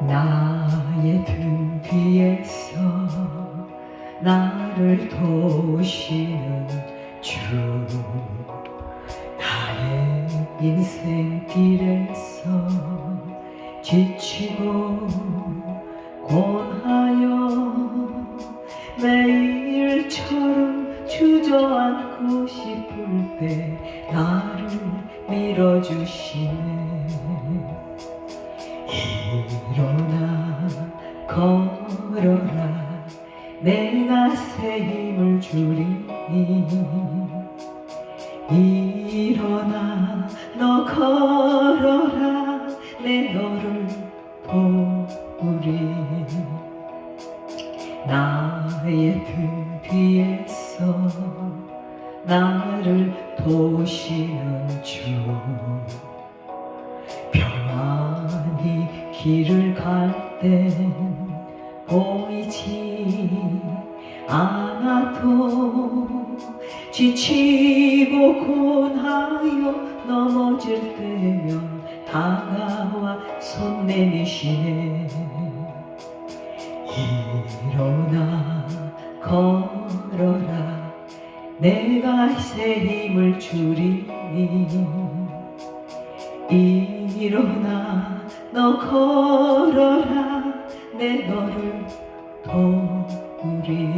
나의 등 뒤에서 나를 도우시는 주. 나의 인생 길에서 지치고 곤하여 매일처럼 주저앉고 싶을 때 나를 밀어주시네 걸어라. 내가 새 힘을 주리니. 일어나 너 걸어라. 내 너를 도우리. 나의 등 뒤에서 나를 도우시는 주. 평안히 길을 갈땐 보이지 않아도 지치고 곤하여 넘어질 때면 다가와 손 내미시네. 일어나 걸어라. 내가 새 힘을 주리니. 일어나 너 걸어라 내 너를 도우리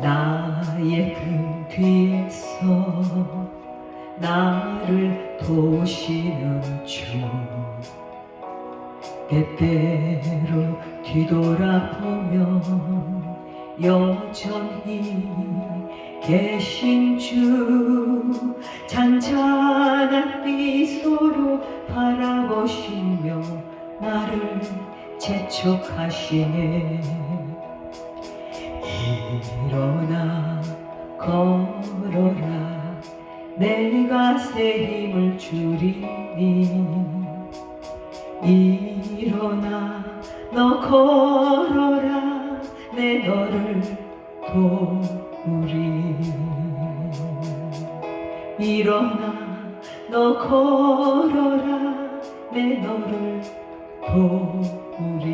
나의 등 뒤에서 나를 도우시는 주. 때때로 뒤돌아보면 여전히 계신 주. 잔잔한 미소로 바라보시며 나를 재촉하시네. 일어나 걸어라. 내가 새 힘을 주리니. 일어나 너 걸어라. 내 너를 도우리. 일어나 너 걸어라. 내 너를 도 우리